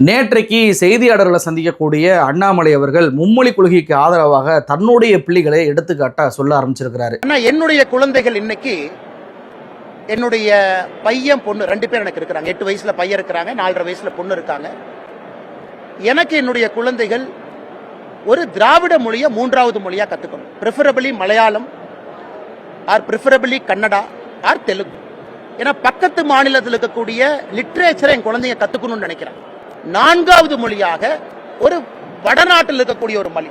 நேற்றைக்கு செய்தியாளர்களை சந்திக்கக்கூடிய அண்ணாமலை அவர்கள் மும்மொழி கொள்கைக்கு ஆதரவாக தன்னுடைய பிள்ளைகளை எடுத்துக்காட்ட சொல்ல ஆரம்பிச்சிருக்கிறாரு. ஆனா என்னுடைய குழந்தைகள் இன்னைக்கு என்னுடைய பையன் பொண்ணு ரெண்டு பேர் எனக்கு இருக்கிறாங்க. எட்டு வயசுல பையன் இருக்கிறாங்க நாலரை வயசுல பொண்ணு இருக்காங்க. எனக்கு என்னுடைய குழந்தைகள் ஒரு திராவிட மொழியை மூன்றாவது மொழியா கத்துக்கணும். Preferably Malayalam or preferably Kannada or Telugu. ஏன்னா பக்கத்து மாநிலத்தில் இருக்கக்கூடிய லிட்ரேச்சரை என் குழந்தைங்க கத்துக்கணும்னு நினைக்கிறேன் நான்காவது மொழியாக ஒரு வடநாட்டில் இருக்கக்கூடிய ஒரு மொழி.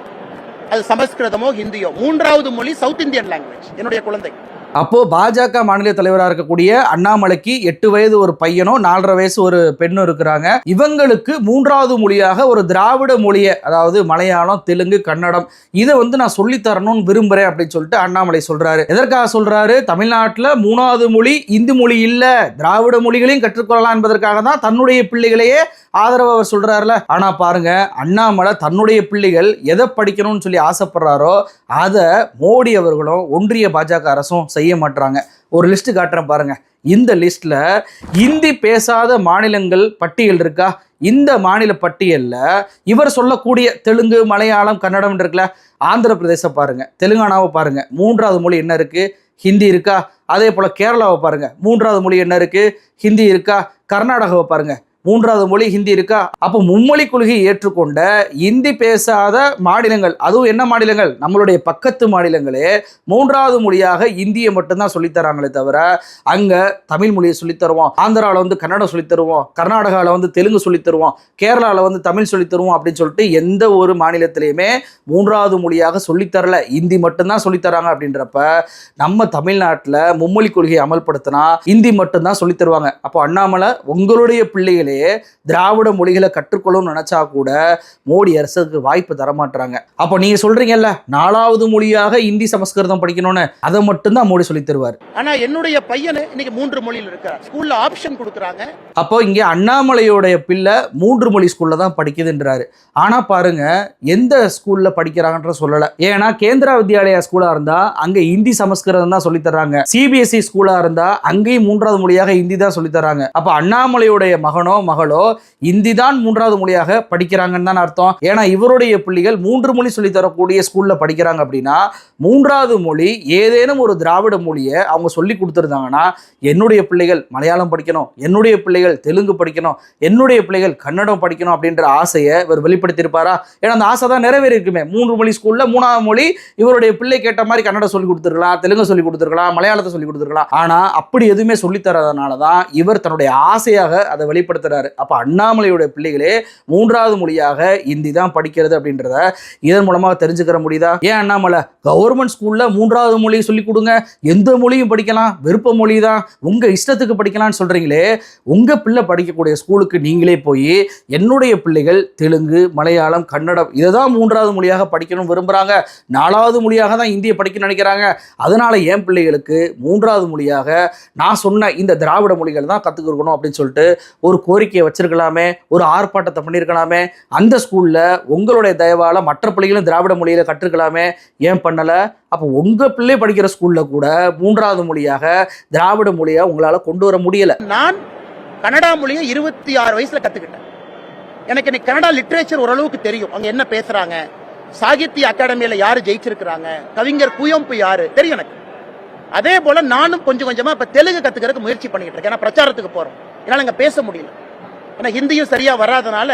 அது சமஸ்கிருதமோ ஹிந்தியோ. மூன்றாவது மொழி சவுத் இந்தியன் லாங்குவேஜ் என்னுடைய குழந்தை. அப்போது பாஜக மாநில தலைவராக இருக்கக்கூடிய அண்ணாமலைக்கு எட்டு வயது ஒரு பையனும் நாலரை வயசு ஒரு பெண்ணும் இருக்கிறாங்க. இவங்களுக்கு மூன்றாவது மொழியாக ஒரு திராவிட மொழியை அதாவது மலையாளம் தெலுங்கு கன்னடம் இதை வந்து நான் சொல்லித் தரணும்னு அப்படின்னு சொல்லிட்டு அண்ணாமலை சொல்கிறாரு எதற்காக சொல்கிறாரு தமிழ்நாட்டில் மூணாவது மொழி இந்தி மொழி இல்லை. திராவிட மொழிகளையும் கற்றுக்கொள்ளலாம் என்பதற்காக தான் தன்னுடைய பிள்ளைகளையே ஆதரவு அவர் சொல்கிறாருல ஆனால் பாருங்க அண்ணாமலை தன்னுடைய பிள்ளைகள் எதை படிக்கணும்னு சொல்லி ஆசைப்படுறாரோ அதை மோடி அவர்களும் ஒன்றிய பாஜக அரசும் செய்ய மாட்டுறாங்க ஒரு லிஸ்ட் காட்டுறேன் பாருங்க. இந்த லிஸ்ட்ல இந்தி பேசாத மாநிலங்கள் பட்டியல் இருக்கா? இந்த மாநில பட்டியல்ல இவர் சொல்லக்கூடிய தெலுங்கு மலையாளம் கன்னடம் இருக்குல்ல ஆந்திர பிரதேச பாருங்க. தெலுங்கானாவை பாருங்க. மூன்றாவது மொழி என்ன இருக்கு? ஹிந்தி இருக்கா? அதே போல கேரளாவை பாருங்க. மூன்றாவது மொழி என்ன இருக்கு? ஹிந்தி இருக்கா? கர்நாடகாவை பாருங்க. மூன்றாவது மொழி ஹிந்தி இருக்கா? அப்போ மும்மொழி கொள்கையை ஏற்றுக்கொண்ட இந்தி பேசாத மாநிலங்கள் அதுவும் என்ன மாநிலங்கள்? நம்மளுடைய பக்கத்து மாநிலங்களே மூன்றாவது மொழியாக இந்தியை மட்டும்தான் சொல்லித் தராங்களே தவிர அங்க தமிழ் மொழியை சொல்லித் தருவோம் ஆந்திராவில் வந்து கன்னடம் சொல்லித் தருவோம் கர்நாடகாவில் வந்து தெலுங்கு சொல்லித் தருவோம் கேரளாவில் வந்து தமிழ் சொல்லித் தருவோம் அப்படின்னு சொல்லிட்டு எந்த ஒரு மாநிலத்திலையுமே மூன்றாவது மொழியாக சொல்லித்தரல. இந்தி மட்டும்தான் சொல்லித் தராங்க அப்படின்றப்ப நம்ம தமிழ்நாட்டில் மும்மொழி கொள்கையை அமல்படுத்தினா இந்தி மட்டும்தான் சொல்லித் தருவாங்க அப்போ அண்ணாமலை உங்களுடைய பிள்ளைகளே திராவிட மொழிகளை கற்றுக்கொள்ளணும்னு நினைச்சா கூட மோடி அரசுக்கு வாய்ப்பு தர மாட்டாங்க அப்போ நீங்க சொல்றீங்கல்ல நாலாவது மொழியாக இந்தி சமஸ்கிருதம் படிக்கணும்னு அதை மட்டும்தான் மோடி சொல்லித் தருவார். ஆனா என்னுடைய பையனு இன்னைக்கு மூன்று மொழியில் இருக்கிறார் ஸ்கூல்ல ஆப்ஷன் கொடுக்குறாங்க. அப்போ இங்கே அண்ணாமலையோடைய பிள்ளை மூன்று மொழி ஸ்கூல்ல தான் படிக்குதுன்றாரு. ஆனா பாருங்க எந்த ஸ்கூல்ல படிக்கிறாங்கன்ற சொல்லல. ஏன்னா கேந்திரா வித்யாலயா ஸ்கூலா இருந்தா அங்க இந்தி சமஸ்கிருதம் தான் சொல்லி தர்றாங்க. சிபிஎஸ்இ ஸ்கூலா இருந்தா அங்கேயும் மூன்றாவது மொழியாக இந்தி தான் சொல்லி தராங்க அப்ப அண்ணாமலையுடைய மகனோ மகளோ இந்தி தான் மூன்றாவது மொழியாக படிக்கிறாங்கன்னு தான் அர்த்தம். ஏன்னா இவருடைய பிள்ளைகள் மூன்று மொழி சொல்லி தரக்கூடிய ஸ்கூல்ல படிக்கிறாங்க அப்படின்னா மூன்றாவது மொழி ஏதேனும் ஒரு திராவிட மொழியை அவங்க சொல்லி கொடுத்துருந்தாங்கன்னா என்னுடைய பிள்ளைகள் மலையாளம் படிக்கணும் என்னுடைய பிள்ளைகள் தெலுங்கு படிக்கணும் என்னுடைய பிள்ளைகள் கன்னடம் படிக்கணும் அப்படின்ற ஆசையை இவர் வெளிப்படுத்தியிருப்பாரா? ஏன்னா அந்த ஆசை தான் நிறைவேறி இருக்குமே மூன்று மொழி ஸ்கூல்ல மூணாவது மொழி இவருடைய பிள்ளை கேட்ட மாதிரி கன்னடம் சொல்லி கொடுத்துருக்கலாம் தெலுங்கு சொல்லி கொடுத்துருக்கலாம் மலையாளத்தை சொல்லி கொடுத்துருக்கலாம். ஆனா அப்படி எதுவுமே சொல்லித்தரதுனால தான் இவர் தன்னுடைய ஆசையாக அதை வெளிப்படுத்துறாரு அப்போ அண்ணாமலையுடைய பிள்ளைகளே மூன்றாவது மொழியாக இந்தி தான் படிக்கிறது அப்படின்றத இதன் மூலமாக தெரிஞ்சுக்கிற முடியுதா? ஏன் அண்ணாமலை? கவர்மெண்ட் ஸ்கூலில் மூன்றாவது மொழி சொல்லி கொடுங்க. எந்த மொழியும் படிக்கலாம். விருப்ப மொழி தான் உங்கள் இஷ்டத்துக்கு படிக்கலாம்னு சொல்கிறீங்களே உங்கள் பிள்ளை படிக்கக்கூடிய ஸ்கூலுக்கு நீங்களே போய் என்னுடைய பிள்ளைகள் தெலுங்கு மலையாளம் கன்னடம் இதை தான் மூன்றாவது மொழியாக படிக்கணும் விரும்புகிறாங்க நாலாவது மொழியாக தான் இந்தியை படிக்க நினைக்கிறாங்க. அதனால் என் பிள்ளைகளுக்கு மூன்றாவது மொழியாக நான் சொன்ன இந்த திராவிட மொழிகள் தான் கற்றுக்கணும் அப்படின்னு சொல்லிட்டு ஒரு கோரிக்கையை வச்சிருக்கலாமே ஒரு ஆர்ப்பாட்டத்தை பண்ணியிருக்கலாமே அந்த ஸ்கூலில் உங்களுடைய தயவால மற்ற பிள்ளைகளும் திராவிட மொழியில கற்றுக்கலாமே ஏன் பண்ணலை? அப்போ உங்கள் பிள்ளை படிக்கிற ஸ்கூலில் கூட மூன்றாவது மொழியாக திராவிட மொழியை உங்களால் கொண்டு வர முடியலை. நான் கன்னடா மொழியை இருபத்தி ஆறு வயசுல கத்துக்கிட்டேன். எனக்கு இன்னைக்கு கனடா லிட்ரேச்சர் ஓரளவுக்கு தெரியும். அங்கே என்ன பேசுறாங்க? சாகித்ய அகாடமியில யார் ஜெயிச்சிருக்கிறாங்க? கவிஞர் குயம்பு யாரு? தெரியும் எனக்கு. அதே போல நானும் கொஞ்சம் கொஞ்சமா இப்ப தெலுங்கு கத்துக்கிறதுக்கு முயற்சி பண்ணிட்டு இருக்கேன். ஏன்னா பிரச்சாரத்துக்கு போறோம். என்னால அங்கே பேச முடியல. ஏன்னா ஹிந்தியும் சரியா வராதனால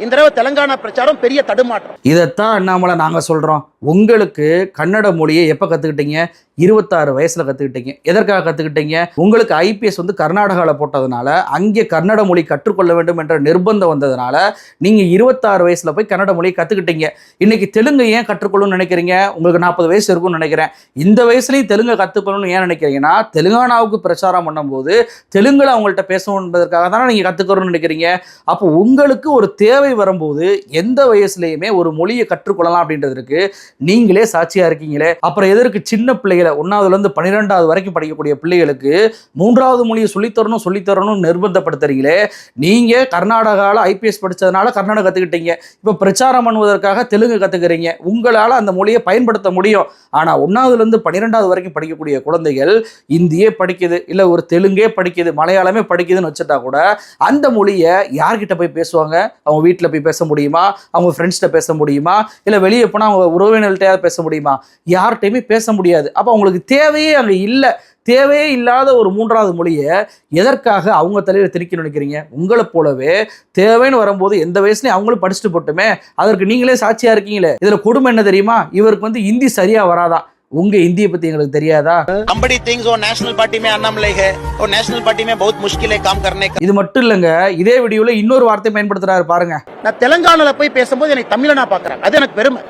இந்த தடவை தெலங்கானா பிரச்சாரம் பெரிய தடுமாற்றம். இதைத்தான் அண்ணாமலை நாங்கள் சொல்கிறோம் உங்களுக்கு கன்னட மொழியை எப்போ கற்றுக்கிட்டீங்க இருபத்தாறு வயசில் கற்றுக்கிட்டீங்க எதற்காக கற்றுக்கிட்டீங்க உங்களுக்கு ஐபிஎஸ் வந்து கர்நாடகாவில் போட்டதுனால அங்கே கன்னட மொழி கற்றுக்கொள்ள வேண்டும் என்ற நிர்பந்தம் வந்ததுனால நீங்கள் இருபத்தாறு வயசில் போய் கன்னட மொழியை கற்றுக்கிட்டீங்க இன்னைக்கு தெலுங்கு ஏன் கற்றுக்கொள்ளணும்னு நினைக்கிறீங்க? உங்களுக்கு நாற்பது வயசு இருக்கும்னு நினைக்கிறேன். இந்த வயசுலையும் தெலுங்கை கற்றுக்கணும்னு ஏன் நினைக்கிறீங்கன்னா தெலுங்கானாவுக்கு பிரச்சாரம் பண்ணும்போது தெலுங்கில் அவங்கள்ட்ட பேசணும் என்பதற்காக தானே நீங்கள் கற்றுக்கணும்னு நினைக்கிறீங்க. அப்போ உங்களுக்கு ஒரு தேவை வரும்போது எந்த வயசுலையுமே ஒரு மொழியை கற்றுக்கொள்ளலாம் அப்படின்றதுக்கு நீங்களே சாட்சியா இருக்கீங்களே. அப்புறம் எதற்கு சின்ன பிள்ளைகளை ஒன்னாவதுல இருந்து பன்னிரெண்டாவது வரைக்கும் படிக்கக்கூடிய பிள்ளைகளுக்கு மூன்றாவது மொழியை சொல்லித்தரணும் சொல்லித்தரணும் நிர்பந்தப்படுத்துறீங்களே. நீங்க கர்நாடகாவில் ஐபிஎஸ் படிச்சதுனால கர்நாடகம் கத்துக்கிட்டீங்க. இப்போ பிரச்சாரம் பண்ணுவதற்காக தெலுங்கு கத்துக்கிறீங்க. உங்களால அந்த மொழியை பயன்படுத்த முடியும். ஆனா ஒன்னாவதுல இருந்து பன்னிரெண்டாவது வரைக்கும் படிக்கக்கூடிய குழந்தைகள் இந்தியே படிக்குது இல்ல ஒரு தெலுங்கே படிக்குது மலையாளமே படிக்குதுன்னு வச்சுட்டா கூட அந்த மொழியை யார்கிட்ட போய் பேசுவாங்க? அவங்க வீட்டில் போய் பேச முடியுமா? அவங்க ஃப்ரெண்ட்ஸ்கிட்ட பேச முடியுமா? இல்லை வெளியே போனால் அவங்க உறவினர்கள்ட்டையாவது பேச முடியுமா? யார்கிட்டையுமே பேச முடியாது. அப்போ அவங்களுக்கு தேவையே அங்கே இல்லை. தேவையே இல்லாத ஒரு மூன்றாவது மொழியை எதற்காக அவங்க தலையில் திணிக்க நினைக்கிறீங்க? உங்களை போலவே தேவைன்னு வரும்போது எந்த வயசுலையும் அவங்களும் படிச்சுட்டு போட்டுமே அதற்கு நீங்களே சாட்சியாக இருக்கீங்களே. இதில் கொடுமை என்ன தெரியுமா? இவருக்கு வந்து இந்தி சரியாக வராதான் உங்க இந்திய பத்தி எங்களுக்கு தெரியாதா? கம்பெனி திங்ஸ் ஓ நேஷனல் பார்ட்டி மே அண்ணாமலை ஹே. ஓ நேஷனல் பார்ட்டி மே பஹுத் முஷ்கிலே காம் கர்னே இது மட்டும் இல்லங்க இதே வீடியோல இன்னொரு வார்த்தை பயன்படுத்துறாரு பாருங்க. நான் தெலுங்கானால போய் பேசும்போது எனக்கு தமிழனா பாக்குறாங்க அது எனக்கு பெருமை.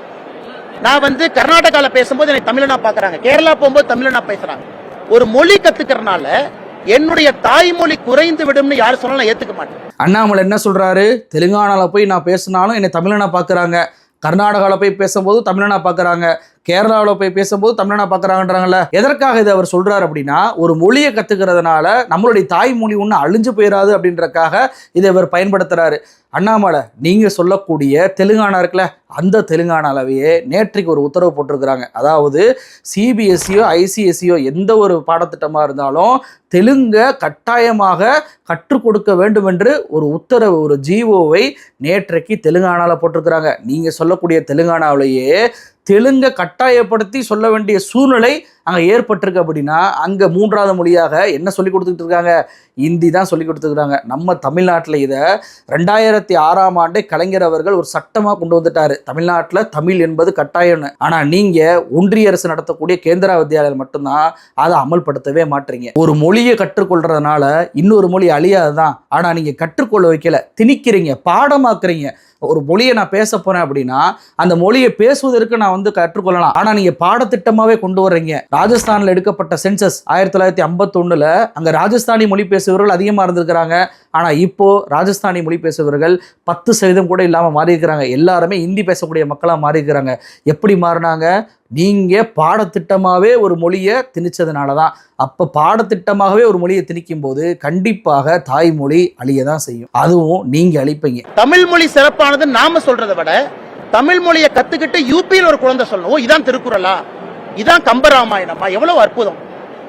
நான் வந்து கர்நாடகால பேசும்போது எனக்கு தமிழனா பார்க்குறாங்க. கேரளா போகும்போது தமிழனா பேசுறாங்க. ஒரு மொழி கத்துக்கறனால என்னுடைய தாய்மொழி குறைந்து விடும்னு யார் சொன்னாலும் ஏத்துக்க மாட்டேன். அண்ணாமலை என்ன சொல்றாரு? தெலுங்கானால போய் நான் பேசினாலும் என்னை தமிழனா பார்க்கறாங்க. கர்நாடகாவில் போய் பேசும்போது தமிழனா பார்க்குறாங்க. கேரளாவில் போய் பேசும்போது தமிழனா பார்க்குறாங்கன்றாங்கல்ல எதற்காக இதை அவர் சொல்கிறார் அப்படின்னா ஒரு மொழியை கற்றுக்கிறதுனால நம்மளுடைய தாய்மொழி ஒன்று அழிஞ்சு போயிடாது அப்படின்றக்காக இதை இவர் பயன்படுத்துகிறாரு அண்ணாமலை நீங்கள் சொல்லக்கூடிய தெலுங்கானா இருக்குல்ல அந்த தெலுங்கானாலவே நேற்றைக்கு ஒரு உத்தரவு போட்டிருக்கிறாங்க. அதாவது சிபிஎஸ்சியோ ஐசிஎஸ்சியோ எந்த ஒரு பாடத்திட்டமாக இருந்தாலும் தெலுங்கை கட்டாயமாக கற்றுக் கொடுக்க வேண்டும் என்று ஒரு உத்தரவு ஒரு ஜிஓவை நேற்றைக்கு தெலுங்கானாவில் போட்டிருக்கிறாங்க. நீங்கள் சொல்லக்கூடிய தெலுங்கானாவிலேயே தெலுங்கை கட்டாயப்படுத்தி சொல்ல வேண்டிய சூழ்நிலை அங்கே ஏற்பட்டிருக்கு அப்படின்னா அங்கே மூன்றாவது மொழியாக என்ன சொல்லி கொடுத்துட்டு இருக்காங்க? ஹிந்தி தான் சொல்லி கொடுத்துருக்குறாங்க நம்ம தமிழ்நாட்டில் இதை ரெண்டாயிரத்தி ஆறாம் ஆண்டே கலைஞர் அவர்கள் ஒரு சட்டமாக கொண்டு வந்துட்டார். தமிழ்நாட்டில் தமிழ் என்பது கட்டாயம்னு. ஆனால் நீங்கள் ஒன்றிய அரசு நடத்தக்கூடிய கேந்திரா வித்யாலயம் மட்டும்தான் அதை அமல்படுத்தவே மாட்டீங்க. ஒரு மொழியை கற்றுக்கொள்றதுனால இன்னொரு மொழி அழியாதுதான் ஆனால் நீங்கள் கற்றுக்கொள்ள வைக்கல. திணிக்கிறீங்க பாடமாக்குறீங்க. ஒரு மொழியை நான் பேச போறேன் அப்படின்னா அந்த மொழியை பேசுவதற்கு நான் வந்து கற்றுக்கொள்ளலாம். ஆனா நீங்க பாடத்திட்டமாவே கொண்டு வர்றீங்க. ராஜஸ்தான்ல எடுக்கப்பட்ட சென்சஸ் ஆயிரத்தி தொள்ளாயிரத்தி ஐம்பத்தொன்னுல அங்க ராஜஸ்தானி மொழி பேசுபவர்கள் அதிகமா இருந்திருக்கிறாங்க. ஆனா இப்போ ராஜஸ்தானி மொழி பேசுபவர்கள் பத்து சதவீதம் கூட இல்லாம மாறி இருக்கிறாங்க எல்லாருமே ஹிந்தி பேசக்கூடிய மக்களா மாறி இருக்கிறாங்க எப்படி மாறினாங்க? நீங்க பாடத்திட்டமாவே ஒரு மொழியை திணிச்சதுனால தான் அப்ப பாடத்திட்டமாகவே ஒரு மொழியை திணிக்கும் போது கண்டிப்பாக தாய்மொழி அழிய தான் செய்யும். அதுவும் நீங்க அழிப்பீங்க. தமிழ் மொழி சிறப்பானது நாம சொல்றதை விட தமிழ் மொழியை கத்துக்கிட்டு யூபியில் ஒரு குழந்தை சொல்லணும் இதான் திருக்குறளா? இதான் கம்பராமாயணமா? எவ்வளவு அற்புதம்.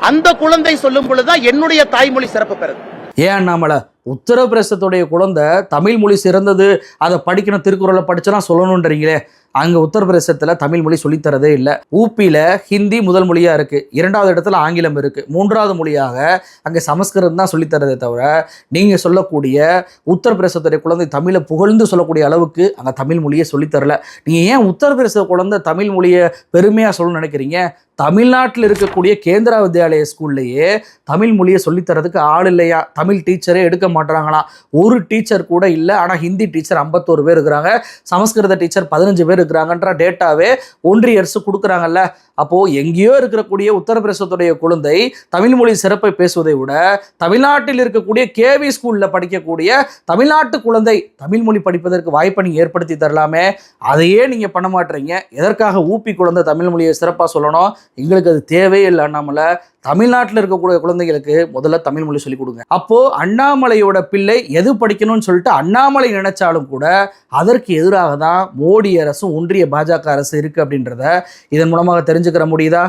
அந்த குழந்தை சொல்லும் பொழுதுதான் என்னுடைய தாய்மொழி சிறப்பு பெறுது. ஏன் அண்ணாமலை? உத்தரப்பிரதேசத்துடைய குழந்தை தமிழ் மொழி சிறந்தது அதை படிக்கணும் திருக்குறளை படிச்சனா சொல்லணுன்றீங்களே அங்கே உத்தரப்பிரதேசத்தில் தமிழ் மொழி சொல்லித்தரதே இல்லை. ஊப்பியில் ஹிந்தி முதல் மொழியாக இருக்குது இரண்டாவது இடத்துல ஆங்கிலம் இருக்குது மூன்றாவது மொழியாக அங்கே சமஸ்கிருதம் தான் சொல்லித்தரதே தவிர நீங்கள் சொல்லக்கூடிய உத்தரப்பிரதேசத்துடைய குழந்தை தமிழை புகழ்ந்து சொல்லக்கூடிய அளவுக்கு அங்கே தமிழ் மொழியை சொல்லித்தரல. நீங்கள் ஏன் உத்தரப்பிரதேச குழந்தை தமிழ் மொழியை பெருமையாக சொல்லணும்னு நினைக்கிறீங்க? தமிழ்நாட்டில் இருக்கக்கூடிய கேந்திரா வித்யாலய ஸ்கூல்லையே தமிழ் மொழியை சொல்லித்தரதுக்கு ஆள் இல்லையா? தமிழ் டீச்சரே எடுக்க மாட்டுறாங்களாம் ஒரு டீச்சர் கூட இல்லை. ஆனால் ஹிந்தி டீச்சர் ஐம்பத்தோரு பேர் இருக்கிறாங்க. சமஸ்கிருத டீச்சர் பதினஞ்சு பேர் இருக்கிறாங்கன்ற டேட்டாவே ஒன்றிய அரசு கொடுக்குறாங்கல்ல. அப்போது எங்கேயோ இருக்கக்கூடிய உத்தரப்பிரதேசத்துடைய குழந்தை தமிழ் மொழி சிறப்பை பேசுவதை விட தமிழ்நாட்டில் இருக்கக்கூடிய கேவி ஸ்கூலில் படிக்கக்கூடிய தமிழ்நாட்டு குழந்தை தமிழ் மொழி படிப்பதற்கு வாய்ப்பை நீங்கள் ஏற்படுத்தி தரலாமே. அதையே நீங்கள் பண்ண மாட்டீங்க. எதற்காக ஊப்பி குழந்தை தமிழ் மொழியை சிறப்பாக சொல்லணும்? எங்களுக்கு அது தேவையே இல்லை நம்மளை தமிழ்நாட்டில் இருக்கக்கூடிய குழந்தைகளுக்கு முதல்ல தமிழ் மொழி சொல்லிக் கொடுங்க. அப்போ அண்ணாமலையோட பிள்ளை எது படிக்கணும்னு சொல்லிட்டு அண்ணாமலை நினைச்சாலும் கூட அதற்கு எதிராக தான் மோடி அரசும் ஒன்றிய பாஜக அரசு இருக்கு அப்படின்றத இதன் மூலமாக தெரிஞ்சுக்கிற முடியுதா?